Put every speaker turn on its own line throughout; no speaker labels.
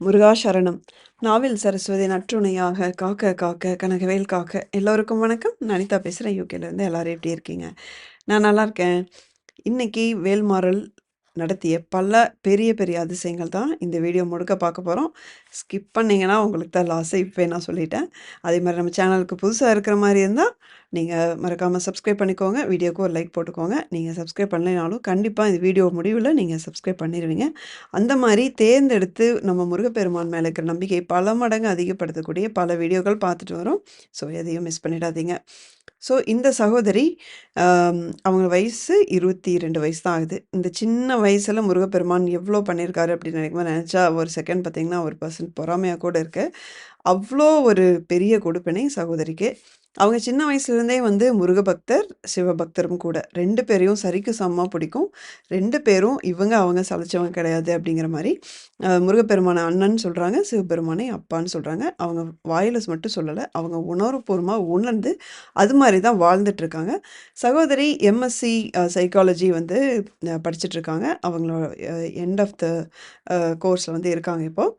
முருகா சரணம் நாவில் சரஸ்வதி நற்றுணையாக காக்க காக்க கனகவேல் காக்க எல்லோருக்கும் வணக்கம். நனிதா பேசுகிறேன் யூகேலேருந்து எல்லோரும் எப்படி இருக்கீங்க? நான் நல்லா இருக்கேன். இன்னைக்கு வேல்மாறல் நடத்திய பல பெரிய பெரிய அதிசயங்கள் தான் இந்த வீடியோ முழுக்க பார்க்க போகிறோம் ஸ்கிப் பண்ணிங்கன்னா உங்களுக்கு தான் லாஸு இப்போ நான் சொல்லிட்டேன். அதே மாதிரி நம்ம சேனலுக்கு புதுசாக இருக்கிற மாதிரி இருந்தால் நீங்கள் மறக்காமல் சப்ஸ்கிரைப் பண்ணிக்கோங்க. வீடியோக்கு ஒரு லைக் போட்டுக்கோங்க. நீங்கள் சப்ஸ்கிரைப் பண்ணலைனாலும் கண்டிப்பாக இந்த வீடியோ முடிவில் நீங்கள் சப்ஸ்கிரைப் பண்ணிடுவீங்க அந்த மாதிரி தேர்ந்தெடுத்து நம்ம முருகப்பெருமான் மேலே இருக்கிற நம்பிக்கையை பல மடங்கு அதிகப்படுத்தக்கூடிய பல வீடியோக்கள் பார்த்துட்டு வரோம். ஸோ எதையும் மிஸ் பண்ணிடாதீங்க. ஸோ இந்த சகோதரி அவங்க வயசு இருபத்தி ரெண்டு வயசு தான் ஆகுது. இந்த சின்ன வயசில் முருகப்பெருமான் எவ்வளோ பண்ணியிருக்காரு அப்படின்னு நினைக்கும்போது நினச்சா ஒரு செகண்ட் பார்த்தீங்கன்னா ஒரு பர்சன்ட் பொறாமையாக கூட இருக்குது அவ்வளோ ஒரு பெரிய கொடுப்பினை சகோதரிக்கு. அவங்க சின்ன வயசுலேருந்தே வந்து முருகபக்தர் சிவபக்தரும் கூட. ரெண்டு பேரையும் சரிக்கு சமமாக பிடிக்கும். ரெண்டு பேரும் இவங்க அவங்க சலைச்சவங்க கிடையாது அப்படிங்கிற மாதிரி முருகப்பெருமான அண்ணன் சொல்கிறாங்க சிவபெருமானை அப்பான்னு சொல்கிறாங்க அவங்க வாயில மட்டும் சொல்லலை அவங்க உணர்வுபூர்வமாக உணர்ந்து அது மாதிரி தான் வாழ்ந்துட்டுருக்காங்க. சகோதரி எம்எஸ்சி சைக்காலஜி வந்து படிச்சுட்ருக்காங்க அவங்களோட எண்ட் ஆஃப் த கோர்ஸில் வந்து இருக்காங்க இப்போது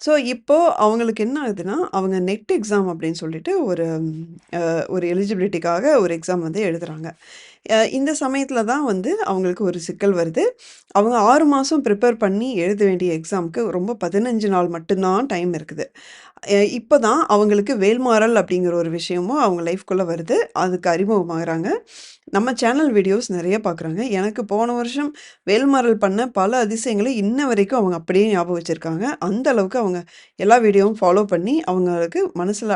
ஸோ இப்போது அவங்களுக்கு என்ன ஆகுதுன்னா அவங்க நெட் எக்ஸாம் அப்படின்னு சொல்லிட்டு ஒரு அஹ், ஒரு எலிஜிபிலிட்டிக்காக ஒரு எக்ஸாம் வந்து எழுதுறாங்க. இந்த சமயத்தில் தான் வந்து அவங்களுக்கு ஒரு சிக்கல் வருது. அவங்க ஆறு மாதம் ப்ரிப்பேர் பண்ணி எழுத வேண்டிய எக்ஸாமுக்கு ரொம்ப பதினஞ்சு நாள் மட்டும்தான் டைம் இருக்குது. இப்போ தான் அவங்களுக்கு வேல்மாறல் அப்படிங்கிற ஒரு விஷயமும் அவங்க லைஃப்குள்ளே வருது. அதுக்கு அறிமுகமாகறாங்க. நம்ம சேனல் வீடியோஸ் நிறைய பார்க்குறாங்க எனக்கு போன வருஷம் வேல்மாறல் பண்ண பல அதிசயங்களை இன்ன வரைக்கும் அவங்க அப்படியே ஞாபகம் வச்சுருக்காங்க. அந்த அளவுக்கு அவங்க எல்லா வீடியோவும் ஃபாலோ பண்ணி அவங்களுக்கு மனசில்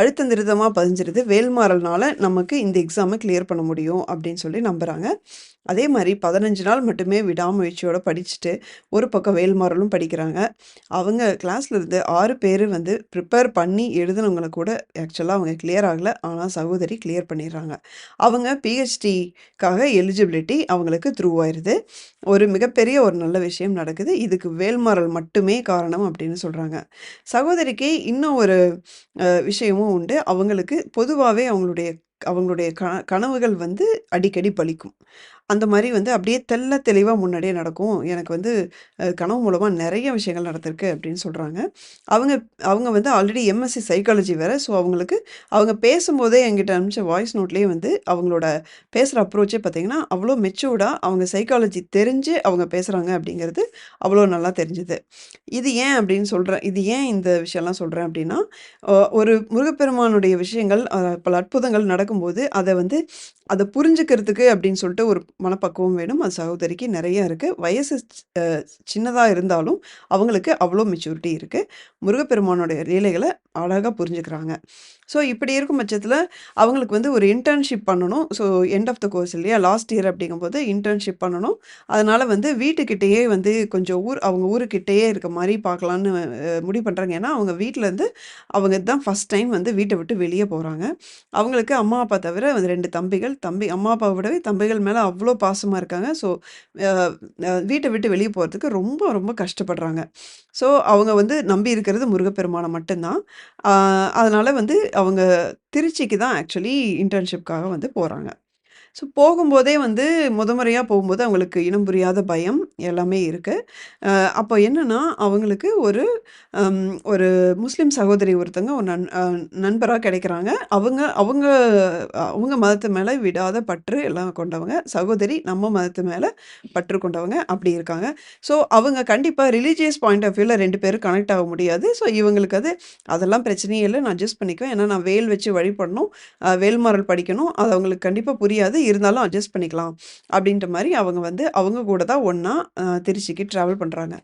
அழுத்த திருத்தமாக பதிஞ்சிருது. வேல்மாறல்னால நமக்கு இந்த எக்ஸாமை கிளியர் பண்ண முடியும் அப்படி அப்படின்னு சொல்லி நம்புகிறாங்க அதே மாதிரி பதினஞ்சு நாள் மட்டுமே விடாமுயற்சியோடு படிச்சுட்டு ஒரு பக்கம் வேல்மாறலும் படிக்கிறாங்க. அவங்க கிளாஸில் இருந்து ஆறு பேர் வந்து ப்ரிப்பேர் பண்ணி எழுதுனவங்கள கூட ஆக்சுவலாக அவங்க கிளியர் ஆகலை. ஆனால் சகோதரி கிளியர் பண்ணிடுறாங்க. அவங்க பிஹெச்டிக்காக எலிஜிபிலிட்டி அவங்களுக்கு த்ரூ ஆயிடுது ஒரு மிகப்பெரிய ஒரு நல்ல விஷயம் நடக்குது. இதுக்கு வேல்மாறல் மட்டுமே காரணம் அப்படின்னு சொல்கிறாங்க சகோதரிக்கு இன்னும் ஒரு விஷயமும் உண்டு. அவங்களுக்கு பொதுவாகவே அவங்களுடைய அவங்களுடைய க கனவுகள் வந்து அடிக்கடி பலிக்கும். அந்த மாதிரி வந்து அப்படியே தெள்ள தெளிவாக முன்னாடியே நடக்கும். எனக்கு வந்து கனவு மூலமாக நிறைய விஷயங்கள் நடந்திருக்கு அப்படின்னு சொல்கிறாங்க அவங்க அவங்க வந்து ஆல்ரெடி எம்எஸ்சி சைக்காலஜி வேறு. ஸோ அவங்களுக்கு அவங்க பேசும்போதே என்கிட்ட அனுப்பிச்ச வாய்ஸ் நோட்லேயே வந்து அவங்களோட பேசுகிற அப்ரோச்சே பார்த்திங்கன்னா அவ்வளோ மெச்சூர்டாக அவங்க சைக்காலஜி தெரிஞ்சு அவங்க பேசுகிறாங்க அப்படிங்கிறது அவ்வளோ நல்லா தெரிஞ்சுது. இது ஏன் அப்படின்னு சொல்கிறேன் இது ஏன் இந்த விஷயம்லாம் சொல்கிறேன் அப்படின்னா ஒரு முருகப்பெருமானுடைய விஷயங்கள் பல அற்புதங்கள் நடக்கும்போது அதை வந்து அதை புரிஞ்சுக்கிறதுக்கு அப்படின்னு சொல்லிட்டு ஒரு மனப்பக்குவம் வேணும். அது சகோதரிக்கு நிறைய இருக்குது வயசு சின்னதாக இருந்தாலும் அவங்களுக்கு அவ்வளோ மெச்சூரிட்டி இருக்குது முருகப்பெருமானுடைய லீலைகளை அழகாக புரிஞ்சுக்கிறாங்க. ஸோ இப்படி இருக்கும் பட்சத்தில் அவங்களுக்கு வந்து ஒரு இன்டர்ன்ஷிப் பண்ணணும். So end of the course இல்லையா? லாஸ்ட் இயர் அப்படிங்கும்போது இன்டர்ன்ஷிப் பண்ணணும். அதனால் வந்து வீட்டுக்கிட்டேயே வந்து கொஞ்சம் ஊர் அவங்க ஊருக்கிட்டேயே இருக்க மாதிரி பார்க்கலான்னு முடிவு பண்ணுறாங்க ஏன்னா அவங்க வீட்டிலேருந்து அவங்க தான் ஃபஸ்ட் டைம் வந்து வீட்டை விட்டு வெளியே போகிறாங்க அவங்களுக்கு அம்மா அப்பா தவிர வந்து ரெண்டு தம்பிகள். தம்பி அம்மா அப்பாவை விடவே தம்பிகள் மேலே அவ்வளோ அவ்வளோ பாசமாக இருக்காங்க. ஸோ வீட்டை விட்டு வெளியே போகிறதுக்கு ரொம்ப ரொம்ப கஷ்டப்படுறாங்க. ஸோ அவங்க வந்து நம்பி இருக்கிறது முருகப்பெருமானை மட்டும்தான். அதனால் வந்து அவங்க திருச்சிக்கு தான் ஆக்சுவலி இன்டர்ன்ஷிப்காக வந்து போகிறாங்க ஸோ போகும்போதே வந்து முத முறையாக போகும்போது அவங்களுக்கு இனம் புரியாத பயம் எல்லாமே இருக்குது அப்போ என்னென்னா அவங்களுக்கு ஒரு ஒரு முஸ்லீம் சகோதரி ஒருத்தங்க ஒரு நண் நண்பராக கிடைக்கிறாங்க. அவங்க அவங்க அவங்க மதத்து மேலே விடாத பற்று எல்லாம் கொண்டவங்க. சகோதரி நம்ம மதத்து மேலே பற்று கொண்டவங்க. அப்படி இருக்காங்க. ஸோ அவங்க கண்டிப்பாக ரிலீஜியஸ் பாயிண்ட் ஆஃப் வியூவில் ரெண்டு பேரும் கனெக்ட் ஆக முடியாது. ஸோ இவங்களுக்கு அது அதெல்லாம் பிரச்சனையே இல்லை நான் அட்ஜஸ்ட் பண்ணிக்குவேன். ஏன்னா நான் வேல் வச்சு வழிபடணும். வேல்மாரல் படிக்கணும். அது அவங்களுக்கு கண்டிப்பாக புரியாது. இருந்தாலும் அட்ஜஸ்ட் பண்ணிக்கலாம். அப்படின்ற மாதிரி அவங்க வந்து அவங்க கூட தான் ஒன்றா திருச்சிக்கு ட்ராவல் பண்ணுறாங்க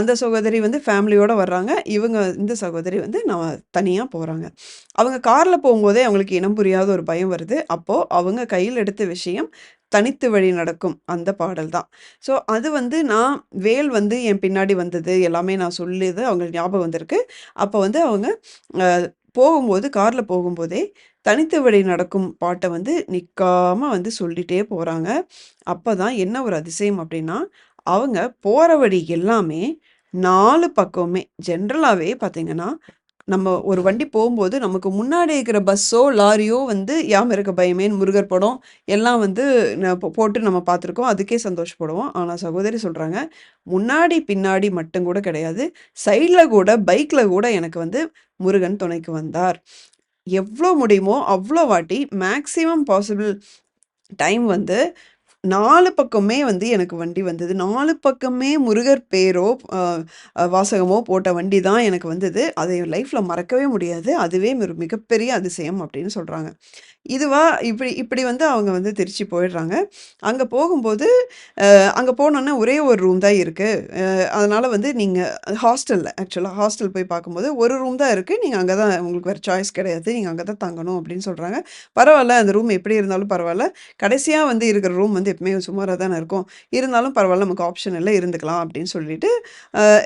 அந்த சகோதரி வந்து ஃபேமிலியோடு வர்றாங்க. இவங்க இந்த சகோதரி வந்து நான் தனியாக போகிறாங்க அவங்க காரில் போகும்போதே அவங்களுக்கு இனம் புரியாத ஒரு பயம் வருது. அப்போது அவங்க கையில் எடுத்த விஷயம் தனித்து வழி நடக்கும் அந்த பாடல் தான். ஸோ அது வந்து நான் வேல் வந்து என் பின்னாடி வந்தது எல்லாமே நான் சொல்லியது அவங்களுக்கு ஞாபகம் வந்திருக்கு. அப்போ வந்து அவங்க போகும்போது காரில் போகும்போதே தனித்த வழி நடக்கும் பாட்டை வந்து நிற்காமல் வந்து சொல்லிட்டே அப்போ தான் என்ன ஒரு அதிசயம் அப்படின்னா, அவங்க போகிற வழி எல்லாமே நாலு பக்கமுமே ஜென்ரலாகவே பார்த்தீங்கன்னா, நம்ம ஒரு வண்டி போகும்போது நமக்கு முன்னாடி இருக்கிற பஸ்ஸோ, லாரியோ வந்து "யாம் இருக்க பயமேன்", முருகர் படம் எல்லாம் வந்து ந போட்டு நம்ம பார்த்துருக்கோம். அதுக்கே சந்தோஷப்படுவோம். ஆனால் சகோதரி சொல்கிறாங்க "முன்னாடி, பின்னாடி மட்டும் கூட கிடையாது. சைடில் கூட, பைக்கில் கூட எனக்கு வந்து முருகன் துணைக்கு வந்தார். எவ்வளோ முடியுமோ அவ்வளோ வாட்டி மேக்ஸிமம் பாசிபிள் டைம் வந்து நாலு பக்கமே வந்து எனக்கு வண்டி வந்தது. நாலு பக்கமே முருகர் பேரோ, வாசகமோ போட்ட வண்டி தான் எனக்கு வந்தது. அதை என் மறக்கவே முடியாது. அதுவே ஒரு மிகப்பெரிய அதிசயம்" அப்படின்னு சொல்கிறாங்க இதுவா இப்படி இப்படி வந்து அவங்க வந்து திருச்சி போயிடுறாங்க. அங்கே போகும்போது, அங்கே போனோன்னா ஒரே ஒரு ரூம் தான் இருக்குது அதனால் வந்து நீங்கள் ஹாஸ்டலில் ஆக்சுவலாக ஹாஸ்டல் போய் பார்க்கும்போது, "ஒரு ரூம் தான் இருக்குது நீங்கள் அங்கே தான் உங்களுக்கு வேறு சாய்ஸ் கிடையாது. நீங்கள் அங்கே தான் தங்கணும்" அப்படின்னு சொல்கிறாங்க பரவாயில்ல அந்த ரூம் எப்படி இருந்தாலும் பரவாயில்ல கடைசியாக வந்து இருக்கிற ரூம் வந்து எப்பயுமே சுமாராக தானே இருக்கும். இருந்தாலும் பரவாயில்ல நமக்கு ஆப்ஷன் இல்லை இருந்துக்கலாம் அப்படின்னு சொல்லிட்டு,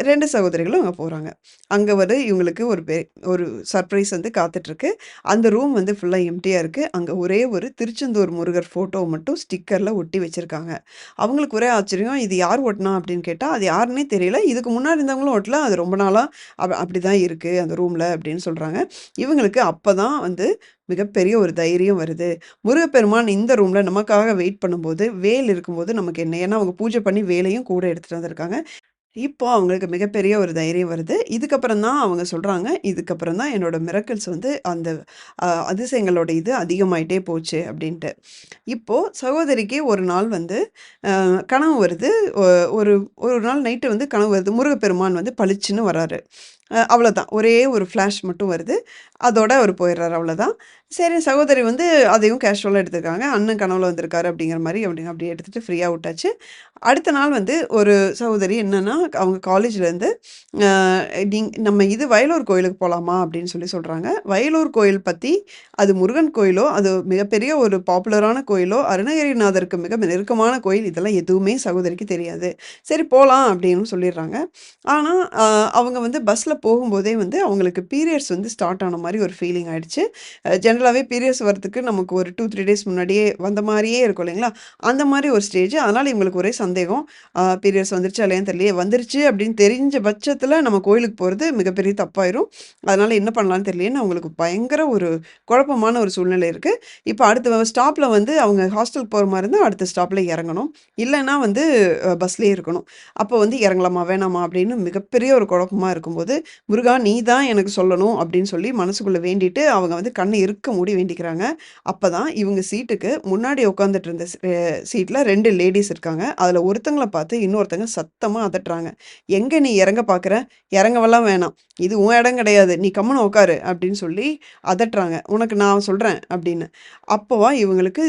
ரெண்டு சகோதரிகளும் அங்கே போகிறாங்க அங்கே வந்து இவங்களுக்கு ஒரு பெ ஒரு சர்ப்ரைஸ் வந்து காத்துட்ருக்கு. அந்த ரூம் வந்து ஃபுல்லாக எம்டியாக இருக்குது அங்கே ஒரே ஒரு திருச்செந்தூர் முருகர் ஃபோட்டோ மட்டும் ஸ்டிக்கரில் ஒட்டி வச்சுருக்காங்க அவங்களுக்கு ஒரே ஆச்சரியம். "இது யார் ஓட்டினா அப்படின்னு கேட்டால் அது யாருன்னே தெரியல. இதுக்கு முன்னாடி இருந்தவங்களும் ஓட்டலாம் அது ரொம்ப நாளாக அப் அப்படிதான் இருக்குது அந்த ரூமில் அப்படின்னு சொல்கிறாங்க இவங்களுக்கு அப்போ தான் வந்து மிகப்பெரிய ஒரு தைரியம் வருது. முருகப்பெருமான் இந்த ரூமில் நமக்காக வெயிட் பண்ணும்போது, வேல் இருக்கும்போது நமக்கு என்ன? ஏன்னா அவங்க பூஜை பண்ணி வேலையும் கூட எடுத்துகிட்டு வந்திருக்காங்க. இப்போ அவங்களுக்கு மிகப்பெரிய ஒரு தைரியம் வருது. இதுக்கப்புறம் தான் அவங்க சொல்கிறாங்க "இதுக்கப்புறம் தான் என்னோட மிரக்கிள்ஸ் வந்து அந்த அதிசயங்களோட இது அதிகமாயிட்டே போச்சு" அப்படின்ட்டு. இப்போது சகோதரிக்கு ஒரு நாள் வந்து கனவு வருது. ஒரு ஒரு நாள் நைட்டு வந்து கனவு வருது. முருகப்பெருமான் வந்து பளிச்சுன்னு வராரு. அவ்வளோதான். ஒரே ஒரு ஃப்ளாஷ் மட்டும் வருது. அதோட அவர் போயிடுறாரு அவ்வளோதான். சரி சகோதரி வந்து அதையும் கேஷுவலாக எடுத்துருக்காங்க. "அண்ணன் கனவுல வந்திருக்காரு" அப்படிங்கிற மாதிரி அப்படி அப்படியே எடுத்துட்டு ஃப்ரீயாக விட்டாச்சு. அடுத்த நாள் வந்து ஒரு சகோதரி என்னன்னா, அவங்க காலேஜ்லேருந்து நீங் "நம்ம இது வயலூர் கோயிலுக்கு போகலாமா அப்படின்னு சொல்லி சொல்கிறாங்க வயலூர் கோயில் பற்றி அது முருகன் கோயிலோ, அது மிகப்பெரிய ஒரு பாப்புலரான கோயிலோ, அருணகிரிநாதருக்கு மிக நெருக்கமான கோயில் இதெல்லாம் எதுவுமே சகோதரிக்கு தெரியாது. சரி போகலாம் அப்படின்னு சொல்லிடுறாங்க. ஆனால் அவங்க வந்து பஸ்ஸில் போகும்போதே வந்து அவங்களுக்கு பீரியட்ஸ் வந்து ஸ்டார்ட் ஆன மாதிரி ஒரு ஃபீலிங் ஆயிடுச்சு. ஜென்ரலாகவே பீரியட்ஸ் வரதுக்கு நமக்கு ஒரு 2, 3 டேஸ் முன்னாடியே வந்த மாதிரியே இருக்கும் இல்லைங்களா? அந்த மாதிரி ஒரு ஸ்டேஜ். அதனால் இவங்களுக்கு ஒரே சந்தேகம். பீரியட்ஸ் வந்துருச்சு இல்லையான்னு தெரியலையே. வந்துருச்சு அப்படின்னு தெரிஞ்ச பட்சத்தில் நம்ம கோயிலுக்கு போகிறது மிகப்பெரிய தப்பாயிரும். அதனால் என்ன பண்ணலான்னு தெரியலேன்னு அவங்களுக்கு பயங்கர ஒரு குழப்பமான ஒரு சூழ்நிலை இருக்குது இப்போ அடுத்த ஸ்டாப்பில் வந்து அவங்க ஹாஸ்டலுக்கு போகிற மாதிரி இருந்தால் அடுத்த ஸ்டாப்பில் இறங்கணும். இல்லைன்னா வந்து பஸ்லேயே இருக்கணும். அப்போ வந்து இறங்கலாமா? வேணாமா? அப்படின்னு மிகப்பெரிய ஒரு குழப்பமா இருக்கும்போது, "முருகா நீ தான் எனக்கு சொல்லணும்" அப்படின்னு சொல்லி மனசுக்குள்ளே வேண்டிட்டு, அவங்க வந்து கண்ணை இருக்க மூடி வேண்டிக்கிறாங்க. அப்போ தான் இவங்க சீட்டுக்கு முன்னாடி உட்காந்துட்டு இருந்த ஸ் அ சீட்ல 2 லேடீஸ் இருக்காங்க. அதில் ஒருத்தங்களை பார்த்து இன்னொருத்தங்க சத்தமாக அதட்டுறாங்க. எங்கே நீ இறங்க பார்க்குற? இறங்கவெல்லாம் வேணாம். இது உன் இடம் கிடையாது. நீ கம்மனை உட்காரு" அப்படின்னு சொல்லி அதட்டுறாங்க. "உனக்கு நான் சொல்கிறேன் அப்படின்னு. அப்போவா இவங்களுக்கு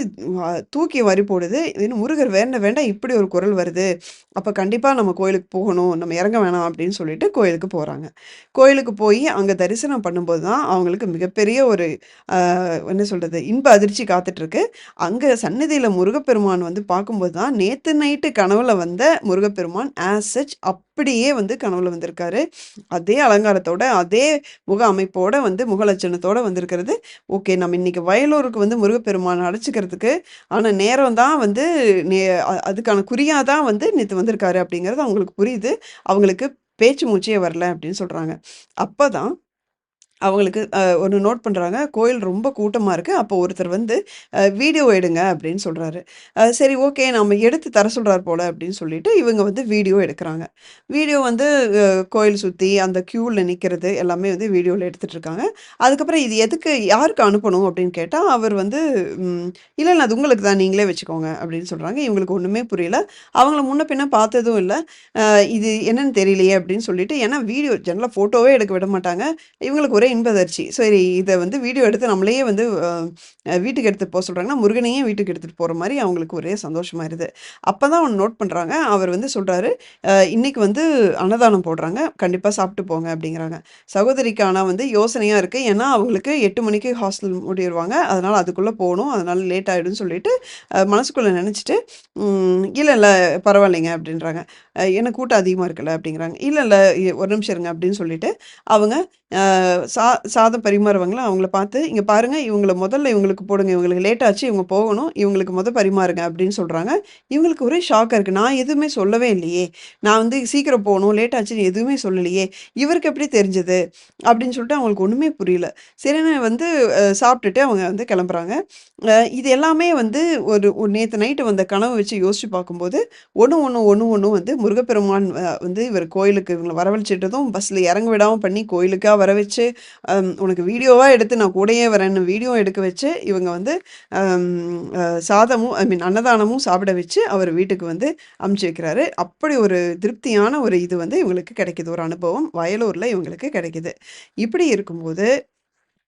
தூக்கி வரி போடுது. "இது முருகர் வேண்ட வேண்டாம் இப்படி ஒரு குரல் வருது. அப்போ கண்டிப்பாக நம்ம கோயிலுக்கு போகணும். நம்ம இறங்க வேணாம்" அப்படின்னு சொல்லிட்டு கோயிலுக்கு போகிறாங்க கோயிலுக்கு போய் அங்கே தரிசனம் பண்ணும்போது தான் அவங்களுக்கு மிகப்பெரிய ஒரு என்ன சொல்கிறது இன்ப அதிர்ச்சி காத்துட்ருக்கு. அங்கே சன்னதியில் முருகப்பெருமான் வந்து பார்க்கும்போது தான், நேற்று நைட்டு கனவுல வந்த முருகப்பெருமான் ஆஸ் சச் அப்படியே வந்து கனவுல வந்திருக்காரு. அதே அலங்காரத்தோட, அதே முக அமைப்போட வந்து முகலட்சணத்தோடு வந்திருக்கிறது. ஓகே நம்ம இன்னைக்கு வயலூருக்கு வந்து முருகப்பெருமான் அடைச்சிக்கிறதுக்கு ஆனால் நேரம் தான் வந்து நே அதுக்கான குறியாக தான் வந்து நேற்று வந்திருக்காரு அப்படிங்கிறது அவங்களுக்கு புரியுது. அவங்களுக்கு பேச்சு மூச்சே வரல அப்படின்னு சொல்கிறாங்க அப்போ தான் அவங்களுக்கு ஒன்று நோட் பண்ணுறாங்க கோயில் ரொம்ப கூட்டமாக இருக்குது அப்போ ஒருத்தர் வந்து வீடியோ எடுங்க அப்படின்னு சொல்கிறாரு சரி ஓகே நம்ம எடுத்து தர சொல்கிறார் போல் அப்படின்னு சொல்லிட்டு இவங்க வந்து வீடியோ எடுக்கிறாங்க. வீடியோ வந்து கோயில் சுற்றி அந்த க்யூவில் நிற்கிறது எல்லாமே வந்து வீடியோவில் எடுத்துகிட்டு இருக்காங்க. அதுக்கப்புறம் இது எதுக்கு யாருக்கு அனுப்பணும் அப்படின்னு கேட்டால் அவர் வந்து இல்லை இல்லை அது உங்களுக்கு தான். நீங்களே வச்சுக்கோங்க அப்படின்னு சொல்கிறாங்க இவங்களுக்கு ஒன்றுமே புரியல. அவங்கள முன்ன பின்ன பார்த்ததும் இல்லை. இது என்னன்னு தெரியலையே அப்படின்னு சொல்லிட்டு ஏன்னா வீடியோ ஜெனரலா ஃபோட்டோவே எடுக்க விட மாட்டாங்க. இவங்களுக்கு ஒரே இன்பதர்ச்சி சரி இதை வந்து வீடியோ எடுத்து நம்மளையே வந்து வீட்டுக்கு எடுத்துகிட்டு போக சொல்கிறாங்கன்னா முருகனையே வீட்டுக்கு எடுத்துகிட்டு போகிற மாதிரி அவங்களுக்கு ஒரே சந்தோஷமாயிருது. அப்பதான் அவன் நோட் பண்ணுறாங்க அவர் வந்து சொல்கிறாரு இன்றைக்கி வந்து அன்னதானம் போடுறாங்க. கண்டிப்பாக சாப்பிட்டு போங்க" அப்படிங்கிறாங்க. சகோதரிக்கு ஆனால் வந்து யோசனையாக இருக்குது ஏன்னா அவங்களுக்கு எட்டு மணிக்கு ஹாஸ்டல் முடிடுவாங்க அதனால் அதுக்குள்ளே போகணும் அதனால் லேட் ஆயிடும்னு சொல்லிட்டு மனசுக்குள்ளே நினச்சிட்டு இல்லை இல்லை பரவாயில்லைங்க" அப்படின்றாங்க. எனக்கு கூட்டம் அதிகமாக இருக்குல்ல" அப்படிங்கிறாங்க. இல்லை இல்லை ஒரு நிமிஷம் இருங்க" அப்படின்னு சொல்லிட்டு அவங்க சா சாதம் பரிமாறுவாங்களா அவங்கள பார்த்து, இங்கே பாருங்கள் இவங்கள முதல்ல இவங்களுக்கு போடுங்க. இவங்களுக்கு லேட் ஆச்சு. இவங்க போகணும். இவங்களுக்கு முதல் பரிமாறுங்க." அப்படின்னு சொல்கிறாங்க இவங்களுக்கு ஒரே ஷாக்காக இருக்குது நான் எதுவுமே சொல்லவே இல்லையே. நான் வந்து சீக்கிரம் போகணும் லேட் ஆச்சுன்னு எதுவுமே சொல்லலையே. இவருக்கு எப்படி தெரிஞ்சது? அப்படின்னு சொல்லிட்டு அவங்களுக்கு ஒன்றுமே புரியல. சரின்னு வந்து சாப்பிட்டுட்டு அவங்க வந்து கிளம்புறாங்க. இது எல்லாமே வந்து ஒரு ஒரு நேற்று நைட்டு வந்த கனவு வச்சு யோசிச்சு பார்க்கும்போது, ஒன்று ஒன்று ஒன்று ஒன்று வந்து முருகப்பெருமான் வந்து இவர் கோயிலுக்கு இவங்கள வரவழைச்சிட்டதும் பஸ்ஸில் இறங்க விடாமல் பண்ணி கோயிலுக்காக வர வச்சு, உனக்கு வீடியோவா எடுத்து நான் கூடயே வரேன்னு வீடியோ எடுக்க வச்சு, இவங்க வந்து சாதமும் ஐ மீன் அன்னதானமும் சாப்பிட வச்சு, அவர் வீட்டுக்கு வந்து அமுச்சு வைக்கிறாரு. அப்படி ஒரு திருப்தியான ஒரு இது வந்து இவங்களுக்கு கிடைக்குது. ஒரு அனுபவம் வயலூர்ல இவங்களுக்கு கிடைக்குது. இப்படி இருக்கும்போது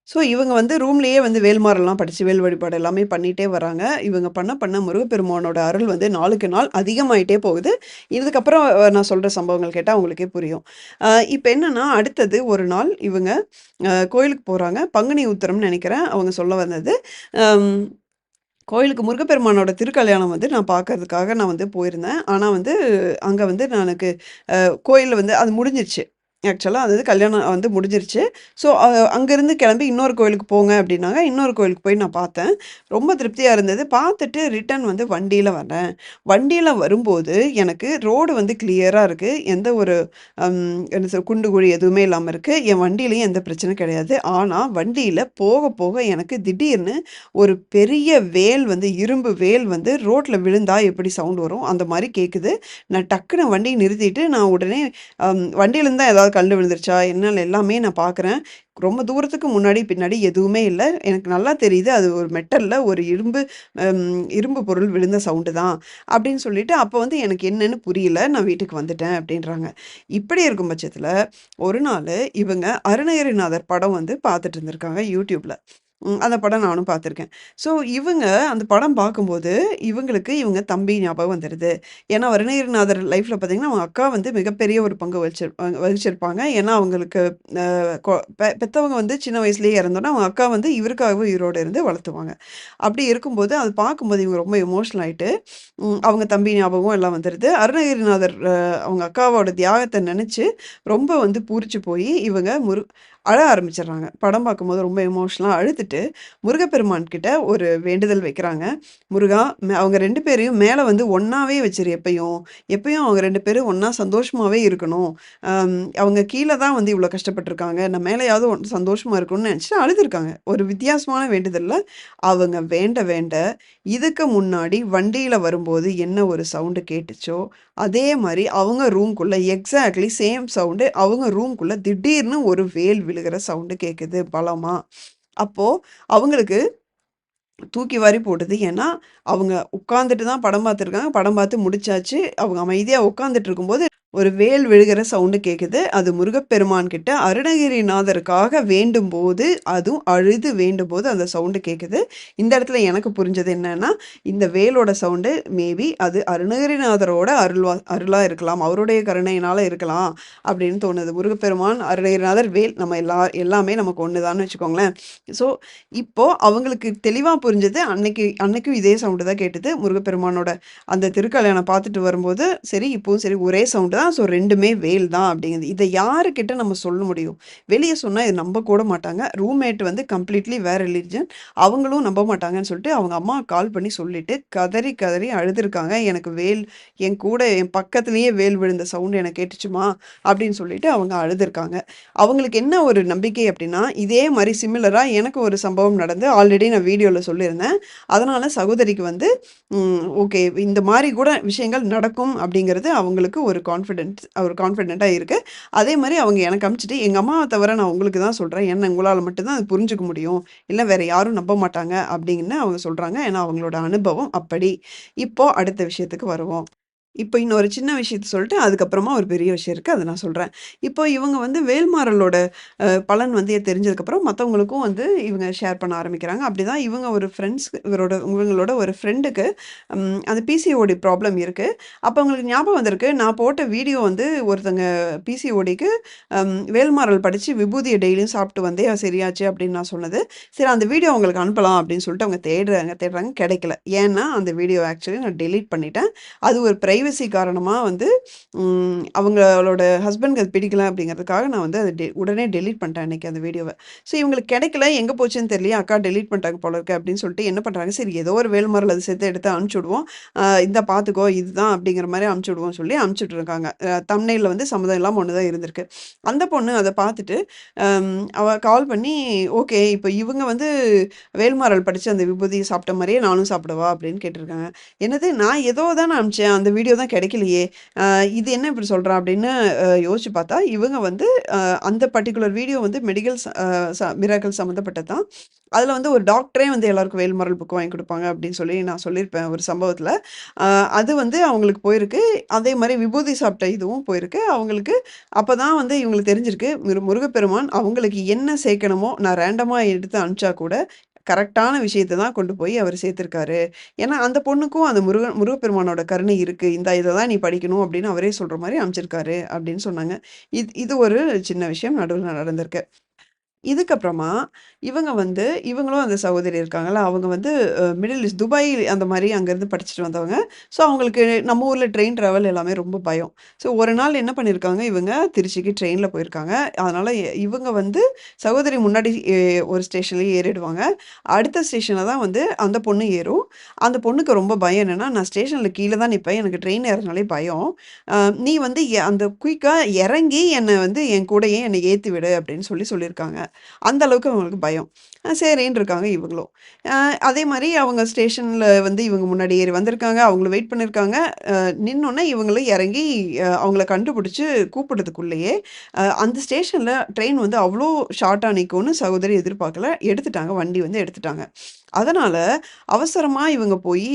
ஸோ இவங்க வந்து ரூம்லேயே வந்து வேல்மாரெல்லாம் படித்து வேல் வழிபாடு எல்லாமே பண்ணிகிட்டே வராங்க. இவங்க பண்ண பண்ண முருகப்பெருமானோட அருள் வந்து நாளுக்கு நாள் அதிகமாயிட்டே போகுது. இதுக்கப்புறம் நான் சொல்கிற சம்பவங்கள் கேட்டால் அவங்களுக்கே புரியும். இப்போ என்னென்னா என்னன்னா, அடுத்தது ஒரு நாள் இவங்க கோயிலுக்கு போகிறாங்க பங்குனி உத்திரம்னு நினைக்கிறேன் அவங்க சொல்ல வந்தது. கோயிலுக்கு முருகப்பெருமானோட திருக்கல்யாணம் வந்து நான் பார்க்கறதுக்காக நான் வந்து போயிருந்தேன். ஆனால் வந்து அங்கே வந்து நான் கோயிலில் வந்து அது முடிஞ்சிருச்சு. ஆக்சுவலாக அது கல்யாணம் வந்து முடிஞ்சிருச்சு. ஸோ அங்கேருந்து கிளம்பி இன்னொரு கோயிலுக்கு போங்க அப்படின்னாங்க இன்னொரு கோயிலுக்கு போய் நான் பார்த்தேன். ரொம்ப திருப்தியாக இருந்தது. பார்த்துட்டு ரிட்டர்ன் வந்து வண்டியில் வரேன். வண்டியில் வரும்போது எனக்கு ரோடு வந்து கிளியராக இருக்குது எந்த ஒரு என்ன சொல் குண்டு குழி எதுவுமே இல்லாமல் இருக்குது என் வண்டியிலையும் எந்த பிரச்சனையும் கிடையாது. ஆனால் வண்டியில் போக போக எனக்கு திடீர்னு ஒரு பெரிய வேல் வந்து இரும்பு வேல் வந்து ரோட்டில் விழுந்தா எப்படி சவுண்ட் வரும்? அந்த மாதிரி கேட்குது. நான் டக்குன்னு வண்டியை நிறுத்திட்டு நான் உடனே வண்டியிலேருந்து தான் ஏதாவது கல் விழுந்துருச்சா? என்னன்னு எல்லாமே நான் பார்க்குறேன். ரொம்ப தூரத்துக்கு முன்னாடி, பின்னாடி எதுவுமே இல்லை எனக்கு நல்லா தெரியுது. அது ஒரு மெட்டலில் ஒரு இரும்பு இரும்பு பொருள் விழுந்த சவுண்டு தான். அப்படின்னு சொல்லிட்டு, அப்போ வந்து எனக்கு என்னன்னு புரியல. நான் வீட்டுக்கு வந்துட்டேன் அப்படின்றாங்க. இப்படி இருக்கும் பட்சத்தில் ஒரு நாள் இவங்க அருணகிரிநாதர் படம் வந்து பார்த்துட்டு இருந்திருக்காங்க யூடியூப்பில் அந்த படம் நானும் பார்த்துருக்கேன். ஸோ இவங்க அந்த படம் பார்க்கும்போது, இவங்களுக்கு இவங்க தம்பி ஞாபகம் வந்துடுது ஏன்னா அருணகிரிநாதர் லைஃப்பில் பார்த்தீங்கன்னா, அவங்க அக்கா வந்து மிகப்பெரிய ஒரு பங்கு வகிச்சிரு வகிச்சிருப்பாங்க. ஏன்னா அவங்களுக்கு பெற்றவங்க கொ பெ வந்து சின்ன வயசுலேயே இறந்தோன்னா அவங்க அக்கா வந்து இவருக்காகவும் உயிரோட இருந்து வளர்த்துவாங்க. அப்படி இருக்கும்போது, அது பார்க்கும்போது இவங்க ரொம்ப எமோஷனல் ஆகிட்டு அவங்க தம்பி ஞாபகம் எல்லாம் வந்துடுது அருணகிரிநாதர் அவங்க அக்காவோட தியாகத்தை நினச்சி ரொம்ப வந்து பூரிச்சு போய் இவங்க முரு அழ ஆரம்பிச்சிடுறாங்க படம் பார்க்கும்போது ரொம்ப எமோஷனலாக அழுதுட்டு, முருகப்பெருமான் கிட்ட ஒரு வேண்டுதல் வைக்கிறாங்க. "முருகா, மே அவங்க ரெண்டு பேரையும் மேலே வந்து ஒன்றாவே வச்சுரு எப்பயும். எப்பயும் அவங்க ரெண்டு பேரும் ஒன்றா சந்தோஷமாகவே இருக்கணும். அவங்க கீழே தான் வந்து இவ்வளோ கஷ்டப்பட்டிருக்காங்க நான் மேலேயாவது ஒன் சந்தோஷமாக இருக்கணும்னு" நினச்சிட்டு அழுதுருக்காங்க. ஒரு வித்தியாசமான வேண்டுதலில் அவங்க வேண்ட வேண்ட, இதுக்கு முன்னாடி வண்டியில் வரும்போது என்ன ஒரு சவுண்டு கேட்டுச்சோ, அதே மாதிரி அவங்க ரூம்குள்ளே எக்ஸாக்ட்லி சேம் சவுண்டு அவங்க ரூம்குள்ளே திடீர்னு ஒரு வேல் விழுகிற சவுண்டு கேட்குது பலமா. அப்போ அவங்களுக்கு தூக்கி வாரி போட்டது ஏன்னா, அவங்க உட்காந்துட்டு தான் படம் பார்த்துருக்காங்க. படம் பார்த்து முடிச்சாச்சு. அவங்க அமைதியா உட்காந்துட்டு இருக்கும்போது, ஒரு வேல் விழுகிற சவுண்டு கேட்குது. அது முருகப்பெருமான் கிட்ட அருணகிரிநாதருக்காக வேண்டும்போது, அதுவும் அழுது வேண்டும் போது அந்த சவுண்டு கேட்குது. இந்த இடத்துல எனக்கு புரிஞ்சது என்னன்னா, இந்த வேலோட சவுண்டு மேபி அது அருணகிரிநாதரோட அருள்வா அருளாக இருக்கலாம். அவருடைய கருணையினால இருக்கலாம். அப்படின்னு தோணுது. முருகப்பெருமான், அருணகிரிநாதர், வேல் நம்ம எல்லா எல்லாமே நமக்கு ஒன்று தான் வச்சுக்கோங்களேன். ஸோ, இப்போது அவங்களுக்கு தெளிவாக புரிஞ்சது. அன்னைக்கு அன்னைக்கும் இதே சவுண்டு தான் கேட்டது. முருகப்பெருமானோட அந்த திருக்கல்யாணம் பார்த்துட்டு வரும்போது, சரி இப்போவும் சரி ஒரே சவுண்டு தான். ஸோ ரெண்டுமே வேல் தான் அப்படிங்குது. இதை யாருக்கிட்ட நம்ம சொல்ல முடியும்? வெளியே சொன்னால் இது நம்ப கூட மாட்டாங்க. ரூம்மேட் வந்து கம்ப்ளீட்லி வேற ரிலீஜன் அவங்களும் நம்ப மாட்டாங்கன்னு சொல்லிட்டு, அவங்க அம்மா கால் பண்ணி சொல்லிட்டு, கதறி கதறி அழுதுருக்காங்க. "எனக்கு வேல் என் கூட என் பக்கத்துலேயே வேல் விழுந்த சவுண்டு எனக்கு கேட்டுச்சுமா அப்படின்னு சொல்லிட்டு அவங்க அழுதுருக்காங்க. அவங்களுக்கு என்ன ஒரு நம்பிக்கை அப்படின்னா, இதே மாதிரி சிமிலராக எனக்கு ஒரு சம்பவம் நடந்து ஆல்ரெடி நான் வீடியோவில் சொல்லியிருந்தேன். அதனால் சகோதரிக்கு வந்து ஓகே இந்த மாதிரி கூட விஷயங்கள் நடக்கும் அப்படிங்கிறது அவங்களுக்கு ஒரு கான்ஃபிடன்ஸ் ஒரு கான்ஃபிடென்ட்டாக இருக்கு. அதே மாதிரி அவங்க எனக்கு அமிச்சிட்டு எங்கள் அம்மாவை தவிர நான் உங்களுக்கு தான் சொல்கிறேன் ஏன்னா உங்களால் மட்டும்தான் அது புரிஞ்சுக்க முடியும். இல்லை வேற யாரும் நம்ப மாட்டாங்க" அப்படின்னு அவங்க சொல்றாங்க. ஏன்னா அவங்களோட அனுபவம் அப்படி. இப்போ அடுத்த விஷயத்துக்கு வருவோம். இப்போ இன்னொரு சின்ன விஷயத்த சொல்லிட்டு, அதுக்கப்புறமா ஒரு பெரிய விஷயம் இருக்குது அதை நான் சொல்கிறேன் இப்போ இவங்க வந்து வேல்மாறலோட பலன் வந்து தெரிஞ்சதுக்கப்புறம் மற்றவங்களுக்கும் வந்து இவங்க ஷேர் பண்ண ஆரம்பிக்கிறாங்க. அப்படி தான் இவங்க ஒரு ஃப்ரெண்ட்ஸ் இவரோட இவங்களோட ஒரு ஃப்ரெண்டுக்கு அந்த பிசிஓடி ப்ராப்ளம் இருக்குது அப்போ அவங்களுக்கு ஞாபகம் வந்திருக்கு. நான் போட்ட வீடியோ வந்து ஒருத்தங்க பிசிஓடிக்கு வேல்மாரல் வேல்மாறல் விபூதியை டெய்லியும் சாப்பிட்டு வந்தே சரியாச்சு அப்படின்னு நான் சொன்னது. சரி அந்த வீடியோ அவங்களுக்கு அனுப்பலாம் அப்படின்னு சொல்லிட்டு அவங்க தேடுறாங்க தேடுறாங்க கிடைக்கல. ஏன்னா அந்த வீடியோ ஆக்சுவலி நான் டெலீட் பண்ணிட்டேன். அது ஒரு ப்ரை பிரைவசி காரணமாக வந்து அவங்களோட ஹஸ்பண்ட்க்கு அது பிடிக்கல அப்படிங்கிறதுக்காக நான் வந்து அதை டெ உடனே டெலீட் பண்ணிட்டேன் அன்றைக்கி அந்த வீடியோவ. ஸோ இவங்களுக்கு கிடைக்கல, எங்கே போச்சுன்னு தெரியலையே, அக்கா டெலீட் பண்ணிட்டாங்க போல இருக்கு அப்படின்னு சொல்லிட்டு என்ன பண்ணுறாங்க சரி ஏதோ ஒரு வேல்மாறல் அது சேர்த்து எடுத்து அனுப்பிச்சு விடுவோம். பார்த்துக்கோ இதுதான் அப்படிங்கிற மாதிரி அமுச்சு விடுவோம் சொல்லி அனுப்பிச்சு இருக்காங்க அ வந்து சம்மதம் இல்லாமல் ஒன்று தான் இருந்திருக்கு. அந்த பொண்ணு அதை பார்த்துட்டு, அவ கால் பண்ணி, ஓகே இப்போ இவங்க வந்து வேல்மாரல் படித்து அந்த விபூதி சாப்பிட்ட மாதிரியே நானும் சாப்பிடவா? அப்படின்னு கேட்டிருக்காங்க. என்னது நான் ஏதோ தானே அனுப்பிச்சேன். அந்த வீடியோ தான் கிடைக்கலையே. இது என்ன இப்படி சொல்கிறான் அப்படின்னு யோசிச்சு பார்த்தா, இவங்க வந்து அந்த பர்ட்டிகுலர் வீடியோ வந்து மெடிக்கல் ச சம்மந்தப்பட்டது தான். அதில் வந்து ஒரு டாக்டரே வந்து எல்லாருக்கும் வேல்மரல் புக் வாங்கி கொடுப்பாங்க அப்படின்னு சொல்லி நான் சொல்லியிருப்பேன் ஒரு சம்பவத்தில் அது வந்து அவங்களுக்கு போயிருக்கு. அதே மாதிரி விபூதி சாப்பிட்ட இதுவும் போயிருக்கு. அவங்களுக்கு அப்போ தான் வந்து இவங்களுக்கு தெரிஞ்சிருக்கு, முரு முருகப்பெருமான் அவங்களுக்கு என்ன சேர்க்கணுமோ, நான் ரேண்டமாக எடுத்து அனுப்பிச்சா கூட, கரெக்டான விஷயத்தை தான் கொண்டு போய் அவர் சேர்த்துருக்காரு ஏன்னா அந்த பொண்ணுக்கும் அந்த முருகன் முருகப்பெருமானோட கருணை இருக்கு. இந்த இதை தான் நீ படிக்கணும் அப்படின்னு அவரே சொல்ற மாதிரி அமைச்சிருக்காரு அப்படின்னு சொன்னாங்க. இது இது ஒரு சின்ன விஷயம் நடுவில் நடந்திருக்கு. இதுக்கப்புறமா இவங்க வந்து இவங்களும் அந்த சகோதரி இருக்காங்கல்ல, அவங்க வந்து மிடில் ஈஸ்ட் துபாய் அந்த மாதிரி அங்கேருந்து படிச்சுட்டு வந்தவங்க. ஸோ அவங்களுக்கு நம்ம ஊரில் ட்ரெயின் ட்ராவல் எல்லாமே ரொம்ப பயம். ஸோ ஒரு நாள் என்ன பண்ணியிருக்காங்க, இவங்க திருச்சிக்கு ட்ரெயினில் போயிருக்காங்க. அதனால் இவங்க வந்து சகோதரி முன்னாடி ஒரு ஸ்டேஷன்லேயே ஏறிடுவாங்க. அடுத்த ஸ்டேஷனில் தான் வந்து அந்த பொண்ணு ஏறும். அந்த பொண்ணுக்கு ரொம்ப பயம் என்னென்னா நான் ஸ்டேஷனில் கீழே தான் நிற்பேன் எனக்கு ட்ரெயின் ஏறினாலே பயம். நீ வந்து எ அந்த குயிக்காக இறங்கி என்னை வந்து என் கூடயே என்னை ஏற்றி விடு அப்படின்னு சொல்லி சொல்லியிருக்காங்க. அந்த அளவுக்கு அவங்களுக்கு பயம். சரின்னு இருக்காங்க இவங்களும். அதே மாதிரி அவங்க ஸ்டேஷனில் வந்து இவங்க முன்னாடி ஏறி வந்திருக்காங்க. அவங்கள வெயிட் பண்ணியிருக்காங்க. நின்னோன்னே இவங்களும் இறங்கி அவங்கள கண்டுபிடிச்சி கூப்பிடுறதுக்குள்ளேயே, அந்த ஸ்டேஷனில் ட்ரெயின் வந்து அவ்வளோ ஷார்ட்டாக நிற்கும்னு சகோதரி எதிர்பார்க்கல. எடுத்துட்டாங்க. வண்டி வந்து எடுத்துட்டாங்க. அதனால் அவசரமாக இவங்க போய்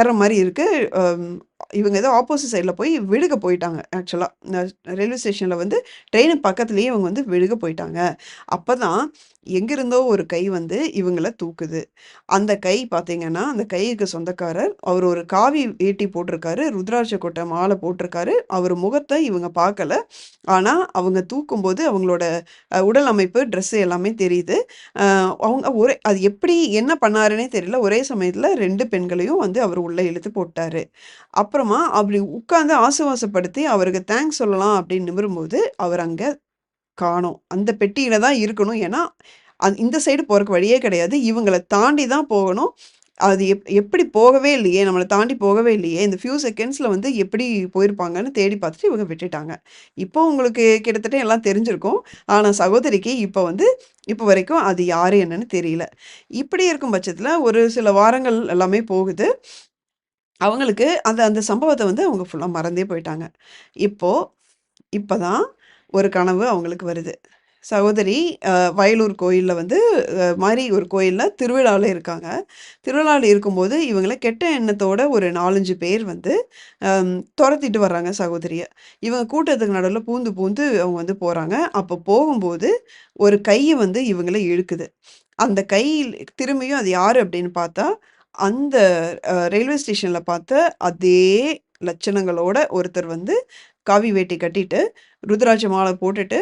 ஏற மாதிரி இருக்குது இவங்க ஏதோ ஆப்போசிட் சைடில் போய் விழுக போயிட்டாங்க ஆக்சுவலாக ரயில்வே ஸ்டேஷனில் வந்து ட்ரெயின் பக்கத்துலேயே இவங்க வந்து விழுக போயிட்டாங்க. அப்பதான் எங்கிருந்தோ ஒரு கை வந்து இவங்களை தூக்குது. அந்த கை பார்த்தீங்கன்னா, அந்த கைக்கு சொந்தக்காரர். அவர் ஒரு காவி வேட்டி போட்டிருக்காரு. ருத்ராட்ச கொட்ட மாலை போட்டிருக்காரு. அவர் முகத்தை இவங்க பார்க்கல. ஆனால் அவங்க தூக்கும்போது அவங்களோட உடல் அமைப்பு, ட்ரெஸ்ஸு எல்லாமே தெரியுது. அவங்க ஒரே அது எப்படி என்ன பண்ணாருன்னே தெரியல. ஒரே சமயத்தில் ரெண்டு பெண்களையும் வந்து அவர் உள்ளே இழுத்து போட்டார் அப்புறமா அப்படி உட்காந்து ஆசுவாசப்படுத்தி அவருக்கு தேங்க்ஸ் சொல்லலாம் அப்படின்னு நிமிரும்போது, அவர் அங்கே காணும் அந்த பெட்டியில தான் இருக்கணும். ஏன்னா, அந் இந்த சைடு போறக்கு வழியே கிடையாது. இவங்களை தாண்டி தான் போகணும். அது எப் எப்படி போகவே இல்லையே! நம்மளை தாண்டி போகவே இல்லையே! இந்த ஃபியூ செகண்ட்ஸில் வந்து எப்படி போயிருப்பாங்கன்னு தேடி பார்த்துட்டு இவங்க விட்டுட்டாங்க. இப்போ உங்களுக்கு கிட்டத்தட்ட எல்லாம் தெரிஞ்சிருக்கும். ஆனால் சகோதரிக்கு இப்போ வந்து இப்போ வரைக்கும் அது யார் என்னன்னு தெரியல. இப்படி இருக்கும் பட்சத்தில் ஒரு சில வாரங்கள் எல்லாமே போகுது. அவங்களுக்கு அந்த அந்த சம்பவத்தை வந்து அவங்க ஃபுல்லாக மறந்தே போயிட்டாங்க. இப்போது இப்போ தான் ஒரு கனவு அவங்களுக்கு வருது. சகோதரி வயலூர் கோயிலில் வந்து மாதிரி ஒரு கோயிலில் திருவிழாவில் இருக்காங்க. திருவிழாவில் இருக்கும்போது இவங்கள கெட்ட எண்ணத்தோட ஒரு 4, 5 பேர் வந்து துரத்திட்டு வர்றாங்க சகோதரியை இவங்க கூட்டத்துக்கு நடுவில் பூந்து பூந்து அவங்க வந்து போகிறாங்க அப்போ போகும்போது ஒரு கையை வந்து இவங்கள இழுக்குது. அந்த கை திரும்பியும் அது யார் அப்படின்னு பார்த்தா, அந்த ரயில்வே ஸ்டேஷனில் பார்த்த அதே லட்சணங்களோட ஒருத்தர் வந்து காவி வேட்டி கட்டிட்டு, ருத்ராட்ச மாலை போட்டுட்டு,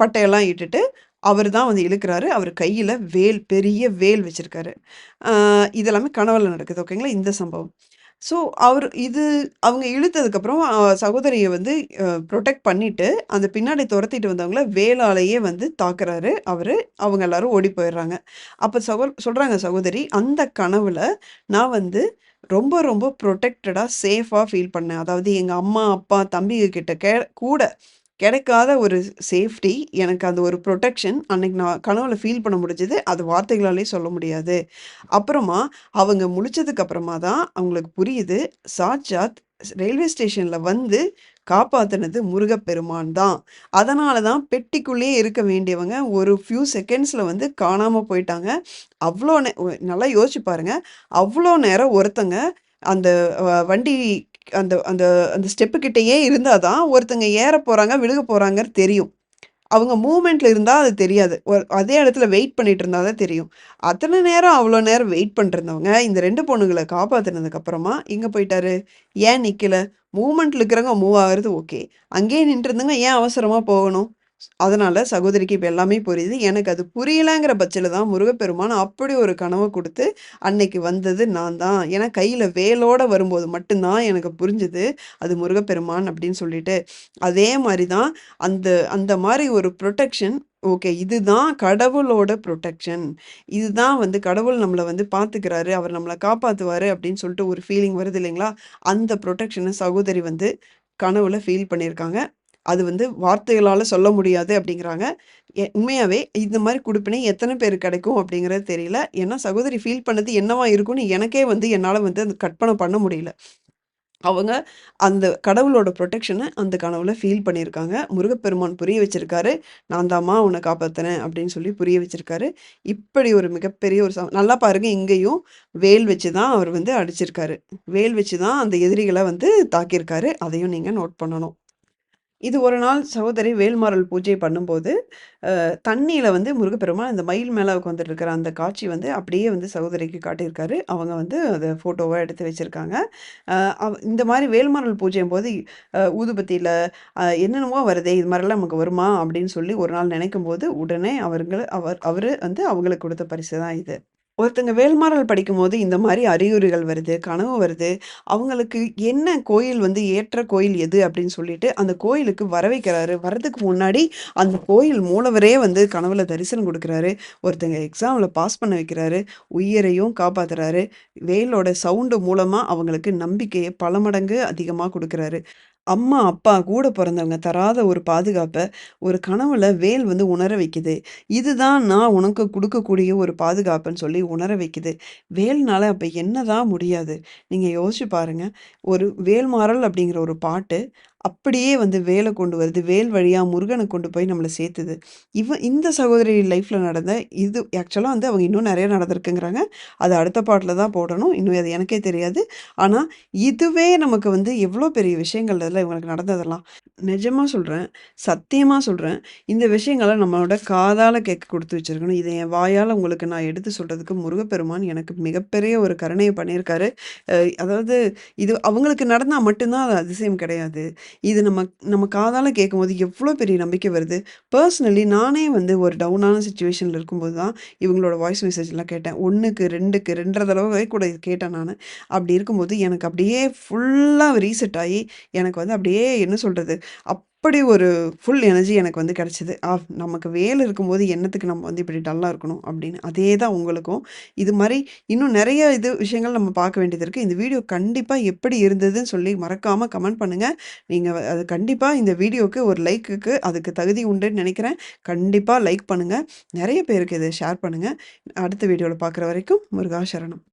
பட்டையெல்லாம் இட்டுட்டு, அவர் தான் வந்து இழுக்கிறாரு அவர் கையில் வேல் பெரிய வேல் வச்சுருக்காரு இதெல்லாமே கனவில் நடக்குது. ஓகேங்களா? இந்த சம்பவம். ஸோ அவர் இது அவங்க இழுத்ததுக்கப்புறம் சகோதரியை வந்து ப்ரொடெக்ட் பண்ணிவிட்டு பண்ணிட்டு, அந்த பின்னாடி துரத்திட்டு வந்தவங்கள வேலாலேயே வந்து தாக்குறாரு அவர் அவங்க எல்லாரும் ஓடி போயிடுறாங்க. அப்போ சகோ சொல்கிறாங்க சகோதரி, "அந்த கனவில் நான் வந்து ரொம்ப ரொம்ப ப்ரொடெக்டடாக சேஃபாக ஃபீல் பண்ணேன். அதாவது எங்கள் அம்மா, அப்பா, தம்பிகிட்ட கிட்ட கூட கிடைக்காத ஒரு சேஃப்டி, எனக்கு அந்த ஒரு ப்ரொடெக்ஷன் அன்னைக்கு நான் கனவுல ஃபீல் பண்ண முடிஞ்சது. அது வார்த்தைகளாலே சொல்ல முடியாது. அப்புறமா அவங்க முழிச்சதுக்கு அப்புறமா தான் அவங்களுக்கு புரியுது, சாட்சாத் ரயில்வே ஸ்டேஷனில் வந்து காப்பாத்துனது முருகப்பெருமான் தான். அதனால தான் பெட்டிக்குள்ளேயே இருக்க வேண்டியவங்க ஒரு ஃபியூ செகண்ட்ஸில் வந்து காணாமல் போயிட்டாங்க. அவ்வளோ நே நல்லா யோசிச்சு பாருங்க. அவ்வளோ நேரம் ஒருத்தங்க அந்த வண்டி அந்த அந்த அந்த ஸ்டெப்புக்கிட்டேயே இருந்தால் தான் ஒருத்தங்க ஏறப் போகிறாங்க விழுக போகிறாங்கன்னு தெரியும். அவங்க மூமெண்ட்ல இருந்தா அது தெரியாது. ஒரு அதே இடத்துல வெயிட் பண்ணிட்டு இருந்தா தான் தெரியும். அத்தனை நேரம் அவ்வளோ நேரம் வெயிட் பண்ணிட்டுருந்தவங்க, இந்த 2 பொண்ணுங்கள காப்பாத்துனதுக்கு அப்புறமா எங்க போயிட்டாரு? ஏன் நிக்கல? மூமெண்ட்ல இருக்கிறவங்க மூவ் ஆகுறது ஓகே. அங்கேயே நின்றுருந்தவங்க ஏன் அவசரமா போகணும்? அதனால சகோதரிக்கு இப்போ எல்லாமே புரியுது. எனக்கு அது புரியலங்கிற பட்சத்தில் தான் முருகப்பெருமான் அப்படி ஒரு கனவு கொடுத்து அன்னைக்கு வந்தது நான் தான். ஏன்னா கையில் வேலோட வரும்போது மட்டும்தான் எனக்கு புரிஞ்சுது அது முருகப்பெருமான் அப்படின்னு சொல்லிட்டு. அதே மாதிரி தான் அந்த அந்த மாதிரி ஒரு புரொடெக்ஷன் ஓகே. இதுதான் கடவுளோட ப்ரொடெக்ஷன் இதுதான் வந்து கடவுள் நம்மளை வந்து பார்த்துக்கிறாரு. அவர் நம்மளை காப்பாற்றுவார் அப்படின்னு சொல்லிட்டு ஒரு ஃபீலிங் வருது இல்லைங்களா? அந்த ப்ரொடெக்ஷனை சகோதரி வந்து கனவுல ஃபீல் பண்ணியிருக்காங்க. அது வந்து வார்த்தைகளால் சொல்ல முடியாது அப்படிங்கிறாங்க. எ இந்த மாதிரி கொடுப்பினை எத்தனை பேர் கிடைக்கும் அப்படிங்கிறது தெரியல. ஏன்னா சகோதரி ஃபீல் பண்ணது என்னவா இருக்கும்னு எனக்கே வந்து என்னால் வந்து அந்த கற்பனை பண்ண முடியல. அவங்க அந்த கடவுளோட ப்ரொடெக்ஷனை அந்த கனவுல ஃபீல் பண்ணியிருக்காங்க. முருகப்பெருமான் புரிய வச்சிருக்காரு. "நான் தாம்மா உன்ன காப்பாற்றினேன் அப்படின்னு சொல்லி புரிய வச்சிருக்காரு. இப்படி ஒரு மிகப்பெரிய ஒரு ச நல்லா பாருங்க இங்கேயும் வேல் வச்சு தான் அவர் வந்து அடிச்சிருக்காரு. வேல் வச்சு தான் அந்த எதிரிகளை வந்து தாக்கியிருக்காரு. அதையும் நீங்கள் நோட் பண்ணணும். இது ஒரு நாள் சகோதரி வேல்மாறல் பூஜை பண்ணும்போது, தண்ணியில் வந்து முருகப்பெருமான் அந்த மயில் மேலே உட்காந்துட்டு இருக்கிற அந்த காட்சி வந்து அப்படியே வந்து சகோதரிக்கு காட்டியிருக்காரு. அவங்க வந்து அதை ஃபோட்டோவாக எடுத்து வச்சுருக்காங்க அவ் இந்த மாதிரி வேல்மாறல் பூஜையும் போது ஊதுபத்தியில் என்னென்னமோ வருதே, இது மாதிரிலாம் நமக்கு வருமா? அப்படின்னு சொல்லி ஒரு நாள் நினைக்கும் போது உடனே அவர்கள அவர் அவர் வந்து அவங்களுக்கு கொடுத்த பரிசு தான் இது. ஒருத்தங்க வேல்மாறல் படிக்கும்போது இந்த மாதிரி அறிகுறிகள் வருது, கனவு வருது. அவங்களுக்கு என்ன கோயில் வந்து ஏற்ற கோயில் எது அப்படின்னு சொல்லிட்டு, அந்த கோயிலுக்கு வர வைக்கிறாரு. வரதுக்கு முன்னாடி அந்த கோயில் மூலவரே வந்து கனவுல தரிசனம் குடுக்குறாரு. ஒருத்தங்க எக்ஸாம்ல பாஸ் பண்ண வைக்கிறாரு. உயிரையும் காப்பாத்துறாரு. வேலோட சவுண்டு மூலமா அவங்களுக்கு நம்பிக்கைய பல மடங்கு அதிகமா குடுக்குறாரு. அம்மா, அப்பா, கூட பிறந்தவங்க தராத ஒரு பாதுகாப்பை ஒரு கனவுல வேல் வந்து உணர வைக்குது. இதுதான் நான் உனக்கு கொடுக்கக்கூடிய ஒரு பாதுகாப்புன்னு சொல்லி உணர வைக்குது. வேல்னால அப்போ என்னதான் முடியாது? நீங்கள் யோசிச்சு பாருங்க. ஒரு வேல்மாறல் அப்படிங்கிற ஒரு பாட்டு, அப்படியே வந்து வேலை கொண்டு வருது. வேல் வழியாக முருகனை கொண்டு போய் நம்மளை சேர்த்துது. இவ இந்த சகோதரி லைஃப்பில் நடந்த இது ஆக்சுவலாக வந்து அவங்க இன்னும் நிறைய நடந்திருக்குங்கிறாங்க. அது அடுத்த பாட்டில் தான் போடணும். இன்னும் அது எனக்கே தெரியாது. ஆனால் இதுவே நமக்கு வந்து எவ்வளோ பெரிய விஷயங்கள் இதில் இவங்களுக்கு நடந்ததெல்லாம். நிஜமாக சொல்கிறேன் சத்தியமாக சொல்கிறேன் இந்த விஷயங்கள நம்மளோட காதால் கேட்க கொடுத்து வச்சிருக்கணும். இதை என் வாயால் உங்களுக்கு நான் எடுத்து சொல்கிறதுக்கு முருகப்பெருமான் எனக்கு மிகப்பெரிய ஒரு கருணையை பண்ணியிருக்காரு. அதாவது இது அவங்களுக்கு நடந்தால் மட்டும்தான் அது அதிசயம் கிடையாது. இது நம்ம நம்ம காதால் கேட்கும்போது எவ்வளோ பெரிய நம்பிக்கை வருது. பர்சனலி நானே வந்து ஒரு டவுனான சுச்சுவேஷனில் இருக்கும்போது தான் இவங்களோட வாய்ஸ் மெசேஜ்லாம் கேட்டேன். ஒன்றுக்கு ரெண்டுக்கு ரெண்டரை தடவை கூட இது கேட்டேன் நான் அப்படி இருக்கும்போது எனக்கு அப்படியே ஃபுல்லாக ரீசெட் ஆகி எனக்கு வந்து அப்படியே என்ன சொல்கிறது அப் அப்படி ஒரு ஃபுல் எனர்ஜி எனக்கு வந்து கிடச்சிது ஆ நமக்கு வேலை இருக்கும்போது என்னத்துக்கு நம்ம வந்து இப்படி டல்லாக இருக்கணும் அப்படின்னு. அதே தான் உங்களுக்கும். இது மாதிரி இன்னும் நிறைய இது விஷயங்கள் நம்ம பார்க்க வேண்டியது இருக்குது இந்த வீடியோ கண்டிப்பாக எப்படி இருந்ததுன்னு சொல்லி மறக்காமல் கமெண்ட் பண்ணுங்கள் நீங்கள் அது கண்டிப்பாக இந்த வீடியோவுக்கு ஒரு லைக்குக்கு அதுக்கு தகுதி உண்டுன்னு நினைக்கிறேன் கண்டிப்பாக லைக் பண்ணுங்கள் நிறைய பேருக்கு இதை ஷேர் பண்ணுங்கள் அடுத்த வீடியோவில் பார்க்குற வரைக்கும் முருகா சரணம்.